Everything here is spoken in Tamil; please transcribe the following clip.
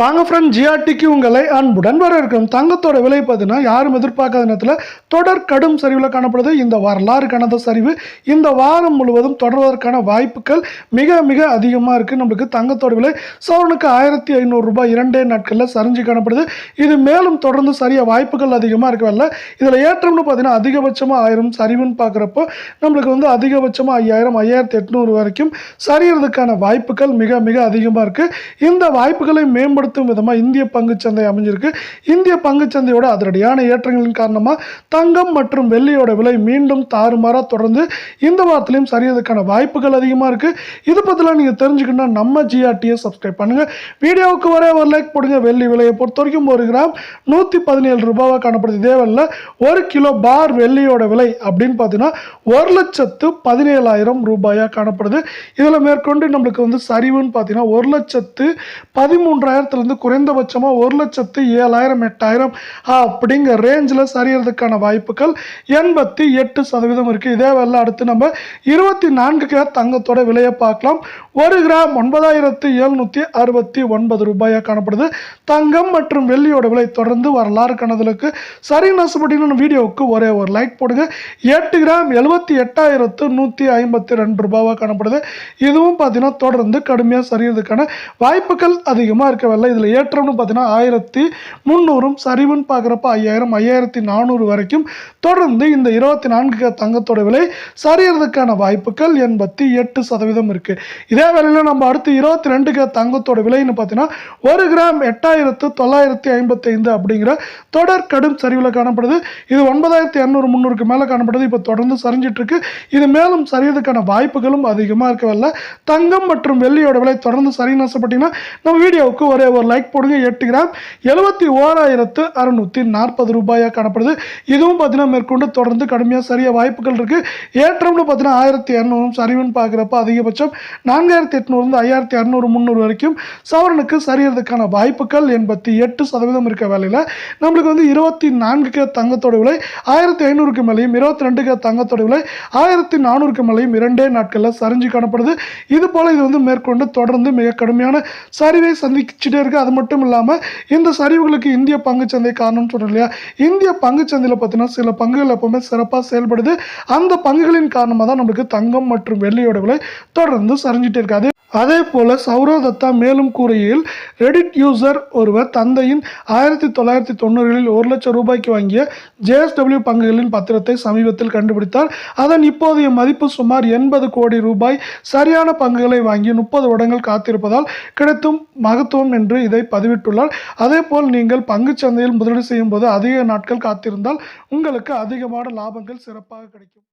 வாங்க ஃப்ரெண்ட் ஜிஆர்டிக்கு உங்களை அன்புடன் வரவேற்கிறோம். தங்கத்தோட விலை பார்த்தீங்கன்னா யாரும் எதிர்பார்க்காத நேரத்தில் தொடர் கடும் சரிவில் காணப்படுது. இந்த வரலாறு கணத சரிவு. இந்த வாரம் முழுவதும் தொடர்வதற்கான வாய்ப்புகள் மிக மிக அதிகமாக இருக்குது நம்மளுக்கு தங்கத்தோட விலை சவரனுக்கு ஆயிரத்தி ஐநூறுரூபா இரண்டே நாட்களில் சரிஞ்சு காணப்படுது. இது மேலும் தொடர்ந்து சரிய வாய்ப்புகள் அதிகமாக இருக்கவில்லை இதில் ஏற்றம்னு பார்த்தீங்கன்னா அதிகபட்சமாக ஆயிரம் சரிவுன்னு பார்க்குறப்போ நம்மளுக்கு வந்து அதிகபட்சமாக ஐயாயிரம் ஐயாயிரத்தி எட்நூறு வரைக்கும் சரியறதுக்கான வாய்ப்புகள் மிக மிக அதிகமாக இருக்குது இந்த வாய்ப்புகளை மேம்படுத்தும் விதமாக இந்திய பங்குச்சந்தை அமைஞ்சிருக்கு. இந்திய பங்குச்சந்தையோட அதிரடியான ஏற்றங்களின் காரணமாக தங்கம் மற்றும் வெள்ளியோட விலை மீண்டும் தாறுமாறாக தொடர்ந்து இந்த வாரத்திலையும் சரியதுக்கான வாய்ப்புகள் அதிகமாக இருக்குது இது பற்றிலாம் நீங்கள் தெரிஞ்சுக்கணும்னா நம்ம ஜிஆர்டியை சப்ஸ்கிரைப் பண்ணுங்கள் வீடியோவுக்கு வர ஒரு லைக் போடுங்க. வெள்ளி விலையை பொறுத்த வரைக்கும் ஒரு கிராம் நூற்றி பதினேழு ரூபாவாக காணப்படுது. இதே வேளையில் ஒரு கிலோ பார் வெள்ளியோட விலை அப்படின்னு பார்த்தீங்கன்னா ஒரு லட்சத்து பதினேழாயிரம் ரூபாயாக காணப்படுது. இதில் மேற்கொண்டு நம்மளுக்கு வந்து சரிவுன்னு பார்த்தீங்கன்னா ஒரு லட்சத்து பதிமூன்றாயிரத்துலேருந்து குறைந்தபட்சமாக ஒரு லட்சத்து ஏழாயிரம் எட்டாயிரம் அப்படிங்கிற ரேஞ்சில் சரியறதுக்கான வாய்ப்புகள் எண்பத்தி எட்டு சதவீதம் இருக்குது இதே வேலை அடுத்து நம்ம இருபத்தி நான்கு கிராம் தங்கத்தோட விலையை பார்க்கலாம். ஒரு கிராம் ஒன்பதாயிரத்து எழுநூற்றி அறுபத்தி ஒன்பது ரூபாயாக காணப்படுது. தங்கம் மற்றும் வெள்ளியோட விலை தொடர்ந்து வரலாறு கணதலுக்கு. சரி நசுப்பட்டின வீடியோவுக்கு ஒரே ஒரு லைக் போடுங்க. எட்டு கிராம் எழுபத்தி எட்டாயிரத்து நூற்றி ஐம்பத்தி ரெண்டு ரூபாவாக காணப்படுது. இதுவும் பார்த்தீங்கன்னா தொடர்ந்து கடுமையாக சரியறதுக்கான வாய்ப்புகள் அதிகமாக இருக்கவில்லை இதில் ஏற்றம்னு பார்த்தீங்கன்னா ஆயிரத்தி முந்நூறும் சரிவுன்னு பார்க்குறப்ப ஐயாயிரம் ஐயாயிரத்தி நானூறு வரைக்கும் தொடர்ந்து இந்த இருபத்தி நான்கு தங்கத்தோட விலை சரியறதுக்கான வாய்ப்புகள் எண்பத்தி எட்டு சதவீதம் இருக்குது இதே வேளையில் நம்ம அடுத்து இருபத்தி ரெண்டு க தங்கத்தோட விலைன்னு பார்த்தீங்கன்னா ஒரு கிராம் எட்டாயிரத்து தொள்ளாயிரத்தி ஐம்பத்தைந்து அப்படிங்கிற தொடர் கடும் சரிவில் காணப்படுது. இது ஒன்பதாயிரத்தி இரநூறு முந்நூறுக்கு மேலே காணப்படுது. இப்போ தொடர்ந்து சரிஞ்சிட்ருக்கு. இது மேலும் சரியதுக்கான வாய்ப்புகளும் அதிகமாக இருக்கவில்லை தங்கம் மற்றும் வெள்ளியோட விலை தொடர்ந்து சரி நஷ்டப்பட்டீங்கன்னா நம்ம வீடியோவுக்கு ஒரே ஒரு லைக் போடுங்க எட்டு கிராம் எழுபத்தி ஓராயிரத்து அறுநூற்றி நாற்பது ரூபாயாக காணப்படுது. இதுவும் பார்த்தீங்கன்னா மேற்கொண்டு தொடர்ந்து கடுமையாக சரிய வாய்ப்புகள் இருக்குது ஏற்றம்னு பார்த்தீங்கன்னா ஆயிரத்தி இரநூறும் சரிவுன்னு பார்க்குறப்ப அதிகபட்சம் நான்காயிரத்தி எட்நூறுலேருந்து ஐயாயிரத்தி இரநூறு முந்நூறு வரைக்கும் சவரனுக்கு சரியறதுக்கான வாய்ப்புகள் எண்பத்தி எட்டு சதவீதம் இருக்க வேலையில். நம்மளுக்கு வந்து இருபத்தி நான்கு கே தங்கத்தோட விலை ஆயிரத்தி ஐநூறுக்கு மேலேயும் இருபத்தி ரெண்டுக்கு கே தங்கத்தோட விலை ஆயிரத்தி நானூறுக்கு மேலேயும் இரண்டே நாட்களில் சரிஞ்சு காணப்படுது. இது போல் இது வந்து மேற்கொண்டு தொடர்ந்து மிக கடுமையான சரிவை சந்திச்சுட்டே இருக்குது அது மட்டும் இல்லாமல் இந்த சரிவுகளுக்கு இந்திய பங்குச்சந்தை காரணம்னு சொல்கிறோம் இல்லையா? இந்திய பங்குச்சந்தையில் பார்த்தீங்கன்னா சில பங்குகள் எப்பவுமே சிறப்பாக செயல்படுது. அந்த பங்குகளின் காரணமாக தான் நம்மளுக்கு தங்கம் மற்றும் வெள்ளியோட விலை தொடர்ந்து சரிஞ்சிட்டே இருக்கு. அதே அதே போல சௌரவ் தத்தா மேலும் கூறுகையில் ரெடிட் யூசர் ஒருவர் தந்தையின் ஆயிரத்தி தொள்ளாயிரத்தி தொண்ணூறுகளில் ஒரு லட்சம் ரூபாய்க்கு வாங்கிய ஜேஎஸ்டபிள்யூ பங்குகளின் பத்திரத்தை சமீபத்தில் கண்டுபிடித்தார். அதன் இப்போதைய மதிப்பு சுமார் எண்பது கோடி ரூபாய். சரியான பங்குகளை வாங்கி முப்பது வருடங்கள் காத்திருப்பதால் கிடைத்தும் மகத்துவம் என்று இதை பதிவிட்டுள்ளார். அதேபோல் நீங்கள் பங்குச் சந்தையில் முதலீடு செய்யும் போது அதிக நாட்கள் காத்திருந்தால் உங்களுக்கு அதிகமான லாபங்கள் சிறப்பாக கிடைக்கும்.